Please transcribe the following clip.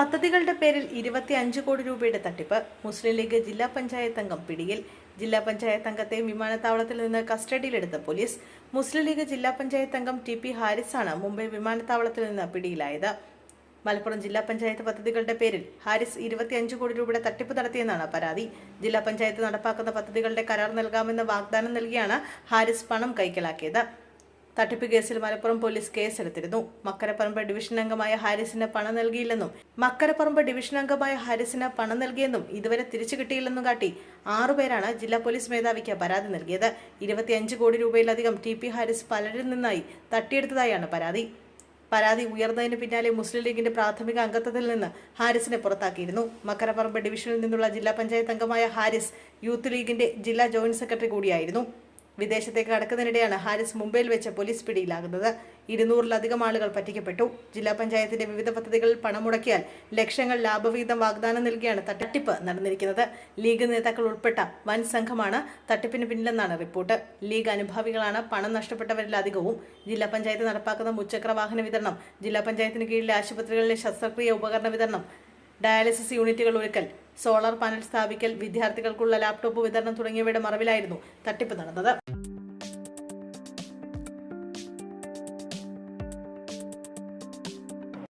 പദ്ധതികളുടെ പേരിൽ ഇരുപത്തി അഞ്ച് കോടി രൂപയുടെ തട്ടിപ്പ്. മുസ്ലിം ലീഗ് ജില്ലാ പഞ്ചായത്ത് അംഗം പിടിയിൽ. ജില്ലാ പഞ്ചായത്ത് അംഗത്തെ വിമാനത്താവളത്തിൽ നിന്ന് കസ്റ്റഡിയിലെടുത്ത പോലീസ്. മുസ്ലിം ലീഗ് ജില്ലാ പഞ്ചായത്ത് അംഗം ടി പി ഹാരിസാണ് മുംബൈ വിമാനത്താവളത്തിൽ നിന്ന് പിടിയിലായത്. മലപ്പുറം ജില്ലാ പഞ്ചായത്ത് പദ്ധതികളുടെ പേരിൽ ഹാരിസ് ഇരുപത്തിയഞ്ച് കോടി രൂപയുടെ തട്ടിപ്പ് നടത്തിയെന്നാണ് പരാതി. ജില്ലാ പഞ്ചായത്ത് നടപ്പാക്കുന്ന പദ്ധതികളുടെ കരാർ നൽകാമെന്ന് വാഗ്ദാനം നൽകിയാണ് ഹാരിസ് പണം കൈക്കലാക്കിയത്. തട്ടിപ്പ് കേസിൽ മലപ്പുറം പോലീസ് കേസെടുത്തിരുന്നു. മക്കരപ്പറമ്പ് ഡിവിഷൻ അംഗമായ ഹാരിസിന് പണം നൽകിയില്ലെന്നും മക്കരപ്പറമ്പ് ഡിവിഷൻ അംഗമായ ഹാരിസിന് പണം നൽകിയെന്നും ഇതുവരെ തിരിച്ചു കിട്ടിയില്ലെന്നും കാട്ടി ആറുപേരാണ് ജില്ലാ പോലീസ് മേധാവിക്ക് പരാതി നൽകിയത്. ഇരുപത്തിയഞ്ച് കോടി രൂപയിലധികം ടി പി ഹാരിസ് പലരിൽ നിന്നായി തട്ടിയെടുത്തതായാണ് പരാതി. പരാതി ഉയർന്നതിന് പിന്നാലെ മുസ്ലിം ലീഗിന്റെ പ്രാഥമിക അംഗത്വത്തിൽ നിന്ന് ഹാരിസിനെ പുറത്താക്കിയിരുന്നു. മക്കരപ്പറമ്പ് ഡിവിഷനിൽ നിന്നുള്ള ജില്ലാ പഞ്ചായത്ത് അംഗമായ ഹാരിസ് യൂത്ത് ലീഗിന്റെ ജില്ലാ ജോയിന്റ് സെക്രട്ടറി കൂടിയായിരുന്നു. വിദേശത്തേക്ക് കടക്കുന്നതിനിടെയാണ് ഹാരിസ് മുംബൈയിൽ വെച്ച് പോലീസ് പിടിയിലാകുന്നത്. ഇരുന്നൂറിലധികം ആളുകൾ പറ്റിക്കപ്പെട്ടു. ജില്ലാ പഞ്ചായത്തിന്റെ വിവിധ പദ്ധതികളിൽ പണം മുടക്കിയാൽ ലക്ഷങ്ങൾ ലാഭവിഹിതം വാഗ്ദാനം നൽകിയാണ് തട്ടിപ്പ് നടന്നിരിക്കുന്നത്. ലീഗ് നേതാക്കൾ ഉൾപ്പെട്ട വൻ സംഘമാണ് തട്ടിപ്പിന് പിന്നിലെന്നാണ് റിപ്പോർട്ട്. ലീഗ് അനുഭാവികളാണ് പണം നഷ്ടപ്പെട്ടവരിൽ അധികവും. ജില്ലാ പഞ്ചായത്ത് നടപ്പാക്കുന്ന മുച്ചക്ര വാഹന വിതരണം ജില്ലാ പഞ്ചായത്തിന് കീഴിലെ ആശുപത്രികളിലെ ശസ്ത്രക്രിയ ഉപകരണ വിതരണം ഡയാലിസിസ് യൂണിറ്റുകൾ ഒരുക്കൽ സോളാർ പാനൽ സ്ഥാപിക്കൽ വിദ്യാർത്ഥികൾക്കുള്ള ലാപ്ടോപ്പ് വിതരണം തുടങ്ങിയവയുടെ മറവിലായിരുന്നു തട്ടിപ്പ് നടന്നത്.